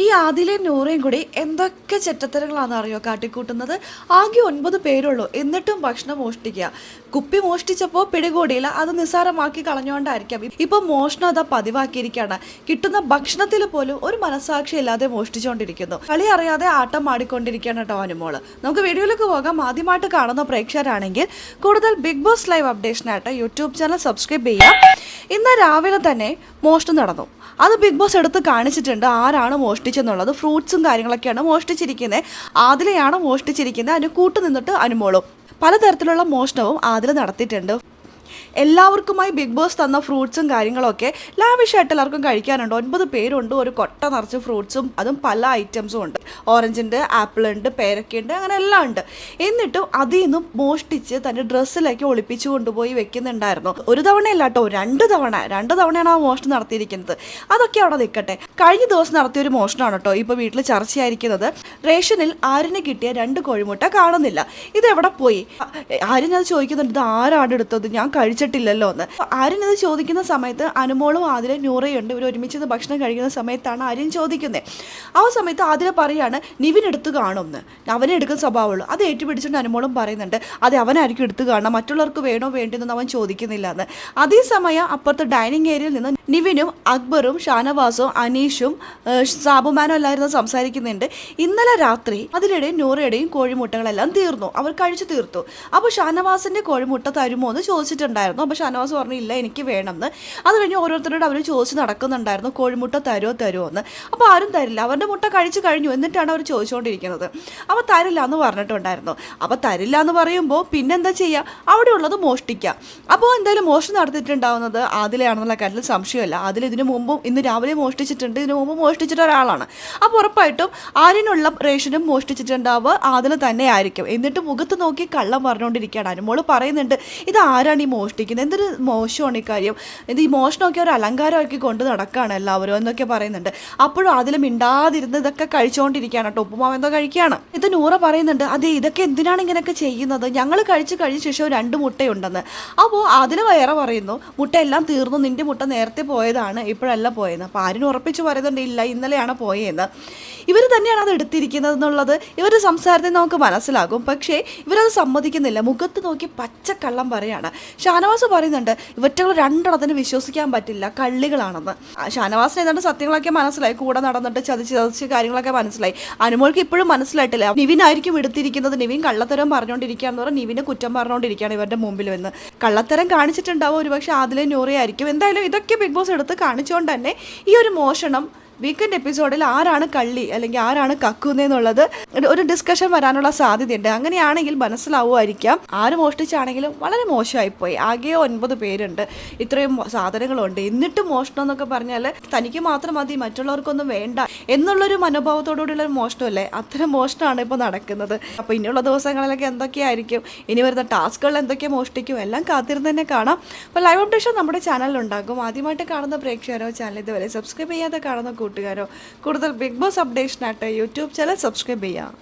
ഈ ആദിലയും നൂറയും കൂടി എന്തൊക്കെ ചെറ്റത്തരങ്ങളാണെന്ന് അറിയോ? കാട്ടിക്കൂട്ടുന്നത് ആകെ ഒൻപത് പേരുള്ളൂ. എന്നിട്ടും ഭക്ഷണം മോഷ്ടിക്കുക. കുപ്പി മോഷ്ടിച്ചപ്പോൾ പിടികൂടിയില്ല. അത് നിസ്സാരമാക്കി കളഞ്ഞുകൊണ്ടായിരിക്കാം. ഇപ്പൊ മോഷണം അതാ പതിവാക്കിയിരിക്കുകയാണ്. കിട്ടുന്ന ഭക്ഷണത്തിൽ പോലും ഒരു മനസാക്ഷി ഇല്ലാതെ മോഷ്ടിച്ചുകൊണ്ടിരിക്കുന്നു. കളി അറിയാതെ ആട്ടം ആടിക്കൊണ്ടിരിക്കുകയാണ് കേട്ടോ അനുമോൾ നമുക്ക് വീഡിയോയിലേക്ക് പോകാം. ആദ്യമായിട്ട് കാണുന്ന പ്രേക്ഷകരാണെങ്കിൽ കൂടുതൽ ബിഗ് ബോസ് ലൈവ് അപ്ഡേഷനായിട്ട് യൂട്യൂബ് ചാനൽ സബ്സ്ക്രൈബ് ചെയ്യാം ഇന്ന് രാവിലെ തന്നെ മോഷണം നടന്നു. അത് ബിഗ് ബോസ് എടുത്ത് കാണിച്ചിട്ടുണ്ട് ആരാണ് മോഷ്ടിച്ചെന്നുള്ളത് ഫ്രൂട്ട്സും കാര്യങ്ങളൊക്കെയാണ് മോഷ്ടിച്ചിരിക്കുന്നത് ആദിലയാണ് മോഷ്ടിച്ചിരിക്കുന്നത് അതിന് കൂട്ടുനിന്നിട്ട് അനുമോളും. പലതരത്തിലുള്ള മോഷണവും ആദില നടത്തിയിട്ടുണ്ട്. എല്ലാവർക്കുമായി ബിഗ് ബോസ് തന്ന ഫ്രൂട്ട്സും കാര്യങ്ങളൊക്കെ ലാവിഷായിട്ട് എല്ലാവർക്കും കഴിക്കാനുണ്ട്. ഒൻപത് പേരുണ്ട് ഒരു കൊട്ട നിറച്ച് ഫ്രൂട്ട്സും അതും പല ഐറ്റംസും ഉണ്ട്. ഓറഞ്ചുണ്ട് ആപ്പിൾ ഉണ്ട് പേരക്കയുണ്ട് അങ്ങനെ എല്ലാം ഉണ്ട്. എന്നിട്ടും അതിൽ നിന്നും മോഷ്ടിച്ച് തന്റെ ഡ്രസ്സിലേക്ക് ഒളിപ്പിച്ചു കൊണ്ടുപോയി വെക്കുന്നുണ്ടായിരുന്നു. ഒരു തവണയല്ല കേട്ടോ രണ്ട് തവണ രണ്ട് തവണയാണ് ആ മോഷണം നടത്തിയിരിക്കുന്നത്. അതൊക്കെ അവിടെ നിൽക്കട്ടെ. കഴിഞ്ഞ ദിവസം നടത്തിയ ഒരു മോഷണമാണ് കേട്ടോ ഇപ്പോൾ വീട്ടിൽ ചർച്ചയായിരിക്കുന്നത്. റേഷനിൽ ആരിന് കിട്ടിയ രണ്ട് കോഴിമുട്ട കാണുന്നില്ല. ഇത് എവിടെ പോയി അത് ചോദിക്കുന്നുണ്ട് ഇത് ആരാണ് എടുത്തത്? ഞാൻ കഴിച്ചിട്ടില്ലല്ലോ എന്ന്. ആര്യൻ ഇത് ചോദിക്കുന്ന സമയത്ത് അനുമോളും ആതിരെ ന്യൂറയുണ്ട് ഇവർ ഒരുമിച്ച് ഭക്ഷണം കഴിക്കുന്ന സമയത്താണ് ആര്യൻ ചോദിക്കുന്നത് ആ സമയത്ത് ആതിര പറയാണ് നിവിൻ എടുത്ത് കാണുമെന്ന് അവനെ എടുക്കുന്ന സ്വഭാവമുള്ളൂ. അത് ഏറ്റുപിടിച്ചിട്ട് അനുമോളും പറയുന്നുണ്ട് അതെ അവനായിരിക്കും എടുത്ത് കാണണം മറ്റുള്ളവർക്ക് വേണോ വേണ്ടെന്ന് അവൻ ചോദിക്കുന്നില്ല എന്ന്. അതേസമയം അപ്പുറത്തെ ഡൈനിങ് ഏരിയയിൽ നിന്ന് നിവിനും അക്ബറും ഷാനവാസും അനീഷും സാബുമാനും എല്ലാവരും സംസാരിക്കുന്നുണ്ട്. ഇന്നലെ രാത്രി അതിലിടെ നൂറയുടെയും കോഴിമുട്ടകളെല്ലാം തീർന്നു. അവർ കഴിച്ചു തീർത്തു. അപ്പോൾ ഷാനവാസിന്റെ കോഴിമുട്ട തരുമോ എന്ന് ചോദിച്ചിട്ടുണ്ടായിരുന്നു. അപ്പോൾ ഷാനവാസ് പറഞ്ഞു ഇല്ല എനിക്ക് വേണമെന്ന്. അത് കഴിഞ്ഞ് ഓരോരുത്തരോട് അവർ ചോദിച്ച് നടക്കുന്നുണ്ടായിരുന്നു കോഴിമുട്ട തരുമോ തരുമോ എന്ന് അപ്പോൾ ആരും തരില്ല. അവരുടെ മുട്ട കഴിച്ചു കഴിഞ്ഞു എന്നിട്ടാണ് അവർ ചോദിച്ചുകൊണ്ടിരിക്കുന്നത് അപ്പോൾ തരില്ല എന്ന് പറഞ്ഞിട്ടുണ്ടായിരുന്നു. അപ്പോൾ തരില്ല എന്ന് പറയുമ്പോൾ പിന്നെന്താ ചെയ്യുക അവിടെയുള്ളത് മോഷ്ടിക്കുക അപ്പോൾ എന്തായാലും മോഷണം നടത്തിയിട്ടുണ്ടാവുന്നത് ആദിലയാണെന്നുള്ള കാര്യത്തിൽ സംശയമല്ല. അതിൽ ഇതിനു മുമ്പും ഇന്ന് രാവിലെ മോഷ്ടിച്ചിട്ടുണ്ട്. ഇതിനു മുമ്പ് മോഷ്ടിച്ചിട്ട് ഒരാളാണ്. അപ്പോൾ ഉറപ്പായിട്ടും ആരിനുള്ള റേഷനും മോഷ്ടിച്ചിട്ടുണ്ടാവുക ആദില തന്നെ ആയിരിക്കും എന്നിട്ട് മുഖത്ത് നോക്കി കള്ളം പറഞ്ഞുകൊണ്ടിരിക്കുകയാണ് അനുമോൾ പറയുന്നുണ്ട് ഇത് ആരാണ് ഈ മോഷ്ടിക്കുന്നത് എന്തൊരു മോശമാണ് ഈ കാര്യം? ഇത് ഈ മോഷണമൊക്കെ ഒരു അലങ്കാരമാക്കി കൊണ്ട് നടക്കുകയാണ് എല്ലാവരും എന്നൊക്കെ പറയുന്നുണ്ട്. അപ്പോഴും അതിൽ മിണ്ടാതിരുന്ന് ഇതൊക്കെ കഴിച്ചുകൊണ്ടിരിക്കുകയാണ് കേട്ടോ. ഉപ്പുമാവ് എന്തോ കഴിക്കുകയാണ്. ഇത് നൂറ പറയുന്നുണ്ട് അതെ ഇതൊക്കെ എന്തിനാണ് ഇങ്ങനെയൊക്കെ ചെയ്യുന്നത്? ഞങ്ങൾ കഴിച്ച് കഴിഞ്ഞ ശേഷം രണ്ട് മുട്ടയുണ്ടെന്ന്. അപ്പോൾ അതിൽ വേറെ പറയുന്നു മുട്ട എല്ലാം തീർന്നു നിന്റെ മുട്ട നേരത്തെ പോയതാണ് ഇപ്പോഴല്ല പോയെന്ന്. അപ്പോൾ ആരും ഉറപ്പിച്ച് പറയുന്നുണ്ട് ഇല്ല ഇന്നലെയാണ് പോയെന്ന്. ഇവർ തന്നെയാണ് അത് എടുത്തിരിക്കുന്നത് എന്നുള്ളത് ഇവരുടെ സംസാരത്തിൽ നമുക്ക് മനസ്സിലാകും. പക്ഷേ ഇവരത് സമ്മതിക്കുന്നില്ല. മുഖത്ത് നോക്കി പച്ചക്കള്ളം പറയാണ്. ഷാനവാസ് പറയുന്നുണ്ട് ഇവറ്റകൾ രണ്ടെണ്ണത്തിന് വിശ്വസിക്കാൻ പറ്റില്ല കള്ളികളാണെന്ന്. ഷാനവാസിന് ഏതാണ്ട് സത്യങ്ങളൊക്കെ മനസ്സിലായി. കൂടെ നടന്നിട്ട് ചതിച്ച് ചതിച്ച് കാര്യങ്ങളൊക്കെ മനസ്സിലായി. അനുമോൾക്ക് ഇപ്പോഴും മനസ്സിലായിട്ടില്ല. നിവിനായിരിക്കും എടുത്തിരിക്കുന്നത്. നിവിൻ കള്ളത്തരം പറഞ്ഞുകൊണ്ടിരിക്കുകയാണെന്ന് പറഞ്ഞാൽ നിവിനെ കുറ്റം പറഞ്ഞുകൊണ്ടിരിക്കുകയാണ് ഇവരുടെ മുമ്പിൽ വന്ന്. കള്ളത്തരം കാണിച്ചിട്ടുണ്ടാവും ഒരുപക്ഷെ ആദിലെ നൂറയായിരിക്കും എന്തായാലും ഇതൊക്കെ ബിഗ് ബോസ് എടുത്ത് കാണിച്ചുകൊണ്ട് തന്നെ ഈ ഒരു മോഷണം വീക്കെൻഡ് എപ്പിസോഡിൽ ആരാണ് കള്ളി അല്ലെങ്കിൽ ആരാണ് കക്കുന്നതെന്നുള്ളത് ഒരു- ഡിസ്കഷൻ വരാനുള്ള സാധ്യതയുണ്ട്. അങ്ങനെയാണെങ്കിൽ മനസ്സിലാവുമായിരിക്കാം. ആര് മോഷ്ടിച്ചാണെങ്കിലും വളരെ മോശമായിപ്പോയി. ആകെ ഒൻപത് പേരുണ്ട്. ഇത്രയും സാധനങ്ങളുണ്ട്. എന്നിട്ട് മോഷണം എന്നൊക്കെ പറഞ്ഞാൽ തനിക്ക് മാത്രം മതി മറ്റുള്ളവർക്കൊന്നും വേണ്ട എന്നുള്ളൊരു മനോഭാവത്തോടുകൂടിയുള്ള ഒരു മോഷണമല്ലേ? അത്തരം മോഷണമാണ് ഇപ്പോൾ നടക്കുന്നത്. അപ്പോൾ ഇനിയുള്ള ദിവസങ്ങളിലൊക്കെ എന്തൊക്കെയായിരിക്കും? ഇനി വരുന്ന ടാസ്കുകൾ എന്തൊക്കെ മോഷ്ടിക്കും? എല്ലാം കാത്തിരുന്ന് തന്നെ കാണാം. അപ്പോൾ ലൈവ് അപ്ഡേഷൻ നമ്മുടെ ചാനലിലുണ്ടാകും ആദ്യമായിട്ട് കാണുന്ന പ്രേക്ഷകരോ ചാനൽ ഇതുവരെ സബ്സ്ക്രൈബ് ചെയ്യാതെ കാണുന്ന കൂട്ടുകാരോ? കൂടുതൽ ബിഗ് ബോസ് അപ്ഡേഷനായിട്ട് യൂട്യൂബ് ചാനൽ സബ്സ്ക്രൈബ് ചെയ്യാം.